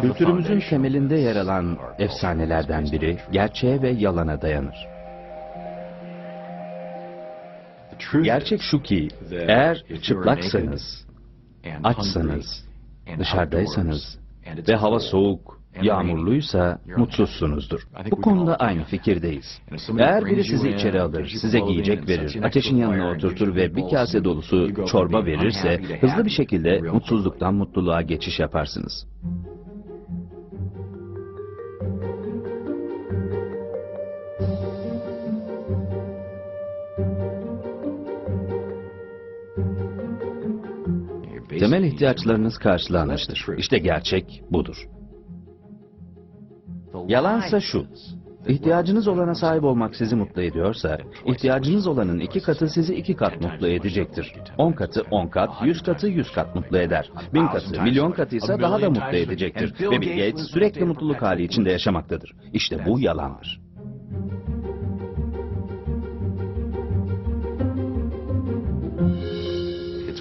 Kültürümüzün temelinde yer alan efsanelerden biri gerçeğe ve yalana dayanır. Gerçek şu ki eğer çıplaksanız, açsanız, dışarıdaysanız ve hava soğuk, yağmurluysa mutsuzsunuzdur. Bu konuda aynı fikirdeyiz. Eğer biri sizi içeri alır, size giyecek verir, ateşin yanına oturtur ve bir kase dolusu çorba verirse hızlı bir şekilde mutsuzluktan mutluluğa geçiş yaparsınız. Temel ihtiyaçlarınız karşılanmıştır. İşte gerçek budur. Yalansa şu. İhtiyacınız olana sahip olmak sizi mutlu ediyorsa, ihtiyacınız olanın iki katı sizi iki kat mutlu edecektir. On katı on kat, yüz katı yüz kat mutlu eder. Bin katı, milyon katı ise daha da mutlu edecektir. Ve Bill Gates sürekli mutluluk hali içinde yaşamaktadır. İşte bu yalandır.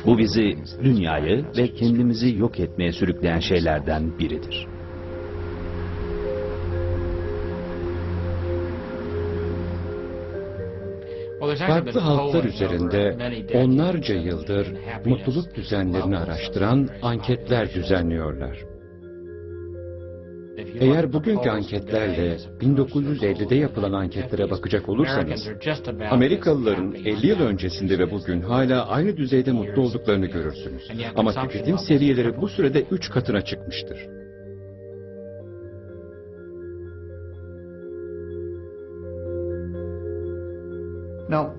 Bu bizi dünyayı ve kendimizi yok etmeye sürükleyen şeylerden biridir. Farklı halklar üzerinde onlarca yıldır mutluluk düzenlerini araştıran anketler düzenliyorlar. Eğer bugünkü anketlerle 1950'de yapılan anketlere bakacak olursanız, Amerikalıların 50 yıl öncesinde ve bugün hala aynı düzeyde mutlu olduklarını görürsünüz. Ama tüketim seviyeleri bu sürede 3 katına çıkmıştır.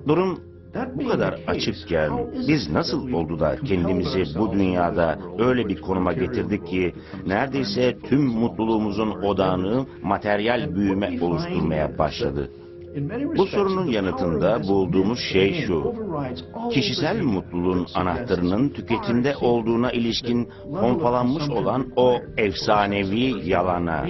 Durum bu kadar açıkken biz nasıl oldu da kendimizi bu dünyada öyle bir konuma getirdik ki neredeyse tüm mutluluğumuzun odağını materyal büyüme oluşturmaya başladı. Bu sorunun yanıtında bulduğumuz şey şu. Kişisel mutluluğun anahtarının tüketimde olduğuna ilişkin pompalanmış olan o efsanevi yalana.